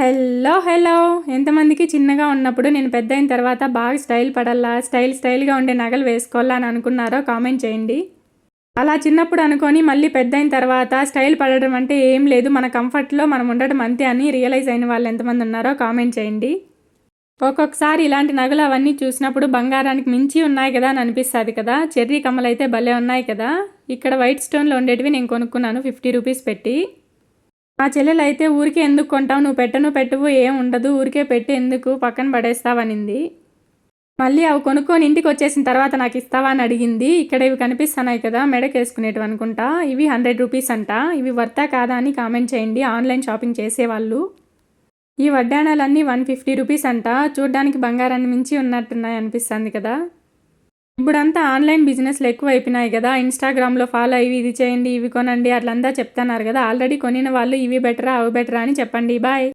Hello hello. ఎంతమందికి చిన్నగా ఉన్నప్పుడు నేను పెద్ద అయిన తర్వాత బాగా స్టైల్ పడాలా స్టైల్ స్టైల్గా ఉండే నగలు వేసుకోవాలా అని అనుకున్నారో కామెంట్ చేయండి. అలా చిన్నప్పుడు అనుకొని మళ్ళీ పెద్ద అయిన తర్వాత స్టైల్ పడడం అంటే ఏం లేదు. మన కంఫర్ట్లో మనం ఉండడం అంతే అని రియలైజ్ అయిన వాళ్ళు ఎంతమంది ఉన్నారో కామెంట్ చేయండి. ఒక్కొక్కసారి ఇలాంటి నగలు అవన్నీ చూసినప్పుడు బంగారానికి మించి ఉన్నాయి కదా అని అనిపిస్తుంది కదా. చెర్రీ కమ్మలు అయితే భలే ఉన్నాయి కదా. ఇక్కడ వైట్ స్టోన్లో ఉండేటివి నేను కొనుక్కున్నాను ఫిఫ్టీ రూపీస్ పెట్టి. మా చెల్లెలు అయితే ఊరికే ఎందుకు కొంటావు? నువ్వు పెట్టను పెట్టువు ఏం ఉండదు. ఊరికే పెట్టి ఎందుకు? పక్కన పడేస్తావనింది. మళ్ళీ అవి కొనుక్కొని ఇంటికి వచ్చేసిన తర్వాత నాకు ఇస్తావా అని అడిగింది. ఇక్కడ ఇవి కనిపిస్తున్నాయి కదా మెడకు వేసుకునేటివి అనుకుంటా. ఇవి హండ్రెడ్ రూపీస్ అంట. ఇవి వర్తా కాదా అని కామెంట్ చేయండి. ఆన్లైన్ షాపింగ్ చేసేవాళ్ళు. ఈ వడ్డాణాలన్నీ వన్ ఫిఫ్టీ రూపీస్ అంట. చూడ్డానికి బంగారాన్ని మించి ఉన్నట్టున్నాయి అనిపిస్తుంది కదా. ఇప్పుడంతా ఆన్లైన్ బిజినెస్లు ఎక్కువ అయిపోయినాయి కదా. ఇన్స్టాగ్రామ్లో ఫాలో అయ్యి ఇది చేయండి ఇవి కొనండి అట్లంతా చెప్తున్నారు కదా. ఆల్రెడీ కొనిన వాళ్ళు ఇవి బెటరా అవి బెటరా అని చెప్పండి. బాయ్.